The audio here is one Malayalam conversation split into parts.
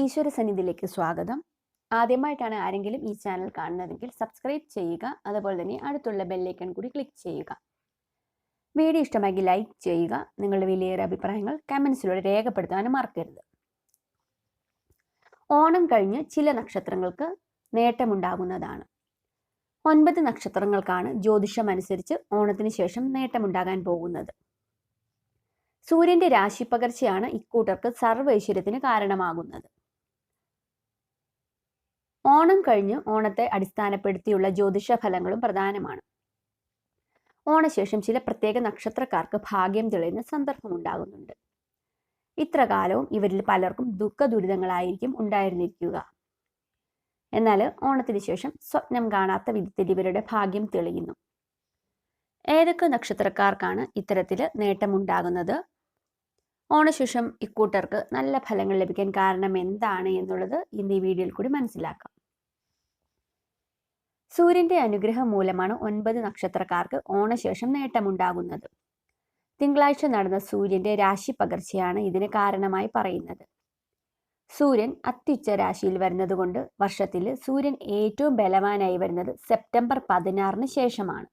ഈശ്വര സന്നിധിയിലേക്ക് സ്വാഗതം. ആദ്യമായിട്ടാണ് ആരെങ്കിലും ഈ ചാനൽ കാണുന്നതെങ്കിൽ സബ്സ്ക്രൈബ് ചെയ്യുക അതുപോലെ തന്നെ അടുത്തുള്ള ബെല്ലൈക്കൺ കൂടി ക്ലിക്ക് ചെയ്യുക. വീഡിയോ ഇഷ്ടമാക്കി ലൈക്ക് ചെയ്യുക നിങ്ങളുടെ വിലയേറെ അഭിപ്രായങ്ങൾ കമൻസിലൂടെ രേഖപ്പെടുത്താനും മറക്കരുത്. ഓണം കഴിഞ്ഞ് ചില നക്ഷത്രങ്ങൾക്ക് നേട്ടമുണ്ടാകുന്നതാണ്. ഒൻപത് നക്ഷത്രങ്ങൾക്കാണ് ജ്യോതിഷം അനുസരിച്ച് ഓണത്തിന് ശേഷം നേട്ടമുണ്ടാകാൻ പോകുന്നത്. സൂര്യന്റെ രാശി പകർച്ചയാണ് ഇക്കൂട്ടർക്ക് സർവൈശ്വര്യത്തിന് കാരണമാകുന്നത്. ഓണം കഴിഞ്ഞ് ഓണത്തെ അടിസ്ഥാനപ്പെടുത്തിയുള്ള ജ്യോതിഷ ഫലങ്ങളും പ്രധാനമാണ്. ഓണശേഷം ചില പ്രത്യേക നക്ഷത്രക്കാർക്ക് ഭാഗ്യം തെളിയുന്ന സന്ദർഭം ഉണ്ടാകുന്നുണ്ട് ഇത്ര കാലവും ഇവരിൽ പലർക്കും ദുഃഖ ദുരിതങ്ങളായിരിക്കും ഉണ്ടായിരുന്നിരിക്കുക. എന്നാൽ ഓണത്തിന് ശേഷം സ്വപ്നം കാണാത്ത വിധത്തിൽ ഇവരുടെ ഭാഗ്യം തെളിയുന്നു. ഏതൊക്കെ നക്ഷത്രക്കാർക്കാണ് ഇത്തരത്തിൽ നേട്ടമുണ്ടാകുന്നത്? ഓണശേഷം ഇക്കൂട്ടർക്ക് നല്ല ഫലങ്ങൾ ലഭിക്കാൻ കാരണം എന്താണ് എന്നുള്ളത് ഇന്ന് ഈ വീഡിയോയിൽ കൂടി മനസ്സിലാക്കാം. സൂര്യന്റെ അനുഗ്രഹം മൂലമാണ് ഒൻപത് നക്ഷത്രക്കാർക്ക് ഓണശേഷം നേട്ടമുണ്ടാകുന്നത്. തിങ്കളാഴ്ച നടന്ന സൂര്യന്റെ രാശി പകർച്ചയാണ് ഇതിന് കാരണമായി പറയുന്നത്. സൂര്യൻ അത്യുച്ച രാശിയിൽ വരുന്നത് കൊണ്ട് വർഷത്തിൽ സൂര്യൻ ഏറ്റവും ബലവാനായി വരുന്നത് സെപ്റ്റംബർ പതിനാറിന് ശേഷമാണ്.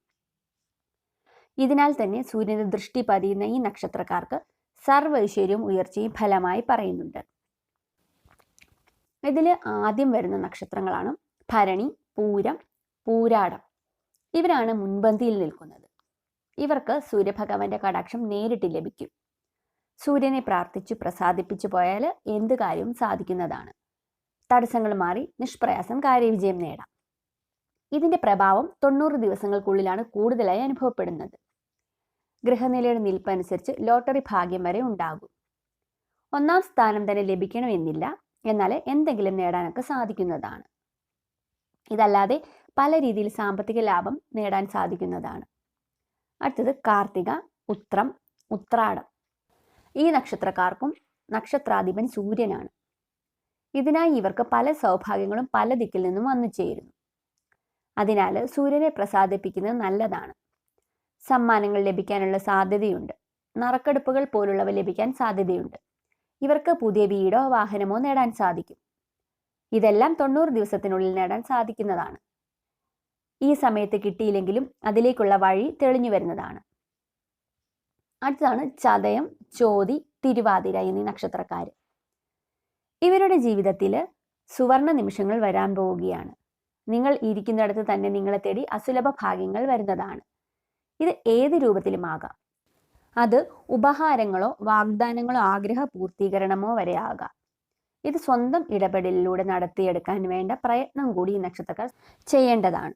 ഇതിനാൽ തന്നെ സൂര്യന്റെ ദൃഷ്ടി പതിയുന്ന ഈ നക്ഷത്രക്കാർക്ക് സർവൈശ്വര്യവും ഉയർച്ചയും ഫലമായി പറയുന്നുണ്ട്. ഇതിൽ ആദ്യം വരുന്ന നക്ഷത്രങ്ങളാണ് ഭരണി പൂരം പൂരാടം. ഇവരാണ് മുൻപന്തിയിൽ നിൽക്കുന്നത്. ഇവർക്ക് സൂര്യഭഗവാന്റെ കടാക്ഷം നേരിട്ട് ലഭിക്കും. സൂര്യനെ പ്രാർത്ഥിച്ചു പ്രസാദിപ്പിച്ചു പോയാൽ എന്ത് കാര്യവും സാധിക്കുന്നതാണ്. തടസ്സങ്ങൾ മാറി നിഷ്പ്രയാസം കാര്യവിജയം നേടാം. ഇതിന്റെ പ്രഭാവം തൊണ്ണൂറ് ദിവസങ്ങൾക്കുള്ളിലാണ് കൂടുതലായി അനുഭവപ്പെടുന്നത്. ഗ്രഹനിലയുടെ നിൽപ്പനുസരിച്ച് ലോട്ടറി ഭാഗ്യം വരെ ഉണ്ടാകും. ഒന്നാം സ്ഥാനം തന്നെ ലഭിക്കണമെന്നില്ല. എന്നാൽ എന്തെങ്കിലും നേടാനൊക്കെ സാധിക്കുന്നതാണ്. ഇതല്ലാതെ പല രീതിയിൽ സാമ്പത്തിക ലാഭം നേടാൻ സാധിക്കുന്നതാണ്. അടുത്തത് കാർത്തിക ഉത്രം ഉത്രാടം. ഈ നക്ഷത്രക്കാർക്കും നക്ഷത്രാധിപൻ സൂര്യനാണ്. ഇതിനായി ഇവർക്ക് പല സൗഭാഗ്യങ്ങളും പല ദിക്കിൽ നിന്നും വന്നു ചേരുന്നു. അതിനാൽ സൂര്യനെ പ്രസാദിപ്പിക്കുന്നത് നല്ലതാണ്. സമ്മാനങ്ങൾ ലഭിക്കാനുള്ള സാധ്യതയുണ്ട്. നറുക്കെടുപ്പുകൾ പോലുള്ളവ ലഭിക്കാൻ സാധ്യതയുണ്ട്. ഇവർക്ക് പുതിയ വീടോ വാഹനമോ നേടാൻ സാധിക്കും. ഇതെല്ലാം തൊണ്ണൂറ് ദിവസത്തിനുള്ളിൽ നേടാൻ സാധിക്കുന്നതാണ്. ഈ സമയത്ത് കിട്ടിയില്ലെങ്കിലും അതിലേക്കുള്ള വഴി തെളിഞ്ഞു വരുന്നതാണ്. അടുത്താണ് ചതയം ചോതി തിരുവാതിര എന്നീ നക്ഷത്രക്കാർ. ഇവരുടെ ജീവിതത്തിൽ സുവർണ നിമിഷങ്ങൾ വരാൻ പോവുകയാണ്. നിങ്ങൾ ഇരിക്കുന്നിടത്ത് തന്നെ നിങ്ങളെ തേടി അസുലഭ ഭാഗ്യങ്ങൾ വരുന്നതാണ്. ഇത് ഏത് രൂപത്തിലുമാകാം അത് ഉപഹാരങ്ങളോ വാഗ്ദാനങ്ങളോ ആഗ്രഹ പൂർത്തീകരണമോ വരെ ആകാം. ഇത് സ്വന്തം ഇടപെടലിലൂടെ നടത്തിയെടുക്കാൻ വേണ്ട പ്രയത്നം കൂടി ഈ നക്ഷത്രക്കാർ ചെയ്യേണ്ടതാണ്.